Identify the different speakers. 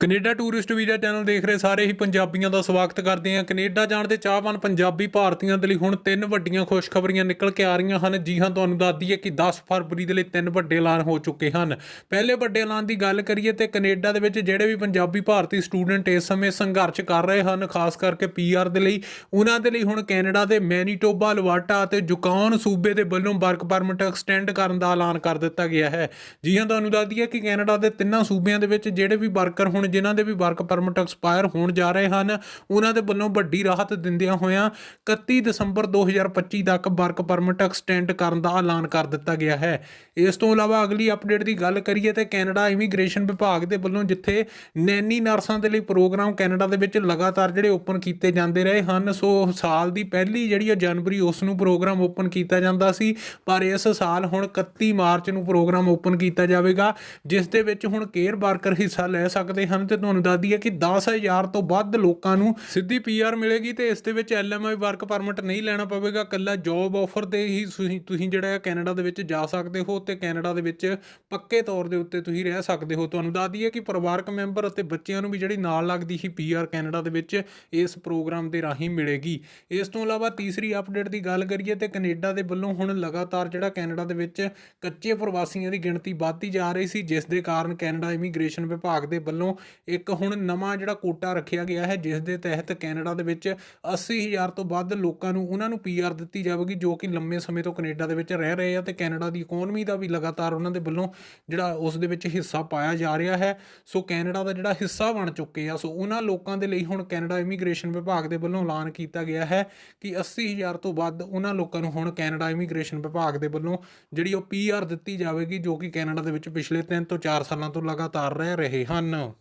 Speaker 1: Canada tourist visa channel ਦੇਖ ਰਹੇ ਸਾਰੇ ਹੀ ਪੰਜਾਬੀਆਂ ਦਾ ਸਵਾਗਤ ਕਰਦੇ ਹਾਂ। ਕੈਨੇਡਾ ਜਾਣ ਦੇ ਚਾਹਵਾਨ ਪੰਜਾਬੀ ਭਾਰਤੀਆਂ ਦੇ ਲਈ ਹੁਣ ਤਿੰਨ ਵੱਡੀਆਂ ਖੁਸ਼ਖਬਰੀਆਂ ਨਿਕਲ ਕੇ ਆ ਰਹੀਆਂ ਹਨ। ਜੀ ਹਾਂ, ਤੁਹਾਨੂੰ ਦੱਸ ਦਈਏ ਕਿ 10 ਫਰਵਰੀ ਦੇ ਲਈ ਤਿੰਨ ਵੱਡੇ ਐਲਾਨ ਹੋ ਚੁੱਕੇ ਹਨ। ਪਹਿਲੇ ਵੱਡੇ ਐਲਾਨ ਦੀ ਗੱਲ ਕਰੀਏ ਤੇ ਕੈਨੇਡਾ ਦੇ ਵਿੱਚ ਜਿਹੜੇ ਵੀ ਪੰਜਾਬੀ ਭਾਰਤੀ ਸਟੂਡੈਂਟ ਇਸ ਸਮੇਂ ਸੰਘਰਸ਼ ਕਰ ਰਹੇ ਹਨ, ਖਾਸ ਕਰਕੇ ਪੀਆਰ ਦੇ ਲਈ, ਉਹਨਾਂ ਦੇ ਲਈ ਹੁਣ ਕੈਨੇਡਾ ਦੇ ਮੈਨੀਟੋਬਾ, ਲਵਾਟਾ ਅਤੇ ਜੁਕਾਨ ਸੂਬੇ ਦੇ ਵੱਲੋਂ ਵਰਕ ਪਰਮਿਟ ਐਕਸਟੈਂਡ ਕਰਨ ਦਾ ਐਲਾਨ ਕਰ ਦਿੱਤਾ ਗਿਆ ਹੈ। ਜੀ ਹਾਂ, ਤੁਹਾਨੂੰ ਦੱਸ ਦਈਏ ਕਿ ਕੈਨੇਡਾ ਦੇ ਤਿੰਨਾਂ ਸੂਬਿਆਂ ਦੇ ਵਿੱਚ ਜਿਹੜੇ ਵੀ ਵਰਕਰ ਹੁਣ ਜਿਨ੍ਹਾਂ ਦੇ ਵੀ ਵਰਕ ਪਰਮਿਟ ਐਕਸਪਾਇਰ ਹੋਣ ਜਾ ਰਹੇ ਹਨ, ਉਹਨਾਂ ਦੇ ਵੱਲੋਂ ਵੱਡੀ ਰਾਹਤ ਦਿੰਦਿਆਂ ਹੋਇਆਂ 31 ਦਸੰਬਰ 2025 ਤੱਕ ਵਰਕ ਪਰਮਿਟ ਐਕਸਟੈਂਡ ਕਰਨ ਦਾ ਐਲਾਨ ਕਰ ਦਿੱਤਾ ਗਿਆ ਹੈ। ਇਸ ਤੋਂ ਇਲਾਵਾ ਅਗਲੀ ਅਪਡੇਟ ਦੀ ਗੱਲ ਕਰੀਏ ਤੇ ਕੈਨੇਡਾ ਇਮੀਗ੍ਰੇਸ਼ਨ ਵਿਭਾਗ ਦੇ ਵੱਲੋਂ ਜਿੱਥੇ ਨੈਨੀ ਨਰਸਾਂ ਦੇ ਲਈ ਪ੍ਰੋਗਰਾਮ ਕੈਨੇਡਾ ਦੇ ਵਿੱਚ ਲਗਾਤਾਰ ਜਿਹੜੇ ਓਪਨ ਕੀਤੇ ਜਾਂਦੇ ਰਹੇ ਹਨ, ਸੋ ਸਾਲ ਦੀ ਪਹਿਲੀ ਜਿਹੜੀ ਹੈ ਜਨਵਰੀ ਉਸ ਨੂੰ ਪ੍ਰੋਗਰਾਮ ਓਪਨ ਕੀਤਾ ਜਾਂਦਾ ਸੀ, ਪਰ ਇਸ ਸਾਲ ਹੁਣ 31 ਮਾਰਚ ਨੂੰ ਪ੍ਰੋਗਰਾਮ ਓਪਨ ਕੀਤਾ ਜਾਵੇਗਾ, ਜਿਸ ਦੇ ਵਿੱਚ ਹੁਣ ਕੇਅਰ ਵਰਕਰ ਹਿੱਸਾ ਲੈ ਸਕਦੇ ਹਨ। ਤੇ ਤੁਹਾਨੂੰ ਦੱਸ ਦਈਏ ਕਿ 10000 ਤੋਂ ਵੱਧ ਲੋਕਾਂ ਨੂੰ ਸਿੱਧੀ ਪੀਆਰ ਮਿਲੇਗੀ ਤੇ ਇਸ ਦੇ ਵਿੱਚ ਐਲਐਮਆਈ ਵਰਕ ਪਰਮਿਟ ਨਹੀਂ ਲੈਣਾ ਪਵੇਗਾ। ਕੱਲਾ ਜੌਬ ਆਫਰ ਤੇ ਹੀ ਤੁਸੀਂ ਤੁਸੀਂ ਜਿਹੜਾ ਹੈ ਕੈਨੇਡਾ ਦੇ ਵਿੱਚ ਜਾ ਸਕਦੇ ਹੋ ਤੇ ਕੈਨੇਡਾ ਦੇ ਵਿੱਚ ਪੱਕੇ ਤੌਰ ਦੇ ਉੱਤੇ ਤੁਸੀਂ ਰਹਿ ਸਕਦੇ ਹੋ। ਤੁਹਾਨੂੰ ਦੱਸ ਦਈਏ ਕਿ ਪਰਿਵਾਰਕ ਮੈਂਬਰ ਅਤੇ ਬੱਚਿਆਂ ਨੂੰ ਵੀ ਜਿਹੜੀ ਨਾਲ ਲੱਗਦੀ ਹੀ ਪੀਆਰ ਕੈਨੇਡਾ ਦੇ ਵਿੱਚ ਇਸ ਪ੍ਰੋਗਰਾਮ ਦੇ ਰਾਹੀਂ ਮਿਲੇਗੀ। ਇਸ ਤੋਂ ਇਲਾਵਾ ਤੀਸਰੀ ਅਪਡੇਟ ਦੀ ਗੱਲ ਕਰੀਏ ਤੇ ਕੈਨੇਡਾ ਦੇ ਵੱਲੋਂ ਹੁਣ ਲਗਾਤਾਰ ਜਿਹੜਾ ਕੈਨੇਡਾ ਦੇ ਵਿੱਚ ਕੱਚੇ ਪ੍ਰਵਾਸੀਆਂ ਦੀ ਗਿਣਤੀ ਵੱਧਦੀ ਜਾ ਰਹੀ ਸੀ, ਜਿਸ ਦੇ ਕਾਰਨ ਕੈਨੇਡਾ ਇਮੀਗ੍ਰੇਸ਼ਨ ਵਿਭਾਗ ਦੇ ਵੱਲੋਂ ਇੱਕ ਹੁਣ ਨਵਾਂ ਜਿਹੜਾ ਕੋਟਾ ਰੱਖਿਆ ਗਿਆ ਹੈ, ਜਿਸ ਦੇ ਤਹਿਤ ਕੈਨੇਡਾ ਦੇ ਵਿੱਚ 80000 ਤੋਂ ਵੱਧ ਲੋਕਾਂ ਨੂੰ ਉਹਨਾਂ ਨੂੰ ਪੀਆਰ ਦਿੱਤੀ ਜਾਵੇਗੀ, ਜੋ ਕਿ ਲੰਮੇ ਸਮੇਂ ਤੋਂ ਕੈਨੇਡਾ ਦੇ ਵਿੱਚ ਰਹਿ ਰਹੇ ਆ ਤੇ ਕੈਨੇਡਾ ਦੀ ਇਕਨੋਮੀ ਦਾ ਵੀ ਲਗਾਤਾਰ ਉਹਨਾਂ ਦੇ ਵੱਲੋਂ ਜਿਹੜਾ ਉਸ ਦੇ ਵਿੱਚ ਹਿੱਸਾ ਪਾਇਆ ਜਾ ਰਿਹਾ ਹੈ। ਸੋ ਕੈਨੇਡਾ ਦਾ ਜਿਹੜਾ ਹਿੱਸਾ ਬਣ ਚੁੱਕੇ ਆ, ਸੋ ਉਹਨਾਂ ਲੋਕਾਂ ਦੇ ਲਈ ਹੁਣ ਕੈਨੇਡਾ ਇਮੀਗ੍ਰੇਸ਼ਨ ਵਿਭਾਗ ਦੇ ਵੱਲੋਂ ਐਲਾਨ ਕੀਤਾ ਗਿਆ ਹੈ ਕਿ 80000 ਤੋਂ ਵੱਧ ਉਹਨਾਂ ਲੋਕਾਂ ਨੂੰ ਹੁਣ ਕੈਨੇਡਾ ਇਮੀਗ੍ਰੇਸ਼ਨ ਵਿਭਾਗ ਦੇ ਵੱਲੋਂ ਜਿਹੜੀ ਉਹ ਪੀਆਰ ਦਿੱਤੀ ਜਾਵੇਗੀ, ਜੋ ਕਿ ਕੈਨੇਡਾ ਦੇ ਵਿੱਚ ਪਿਛਲੇ 3 ਤੋਂ 4 ਸਾਲਾਂ ਤੋਂ ਲਗਾਤਾਰ ਰਹਿ ਰਹੇ ਹਨ।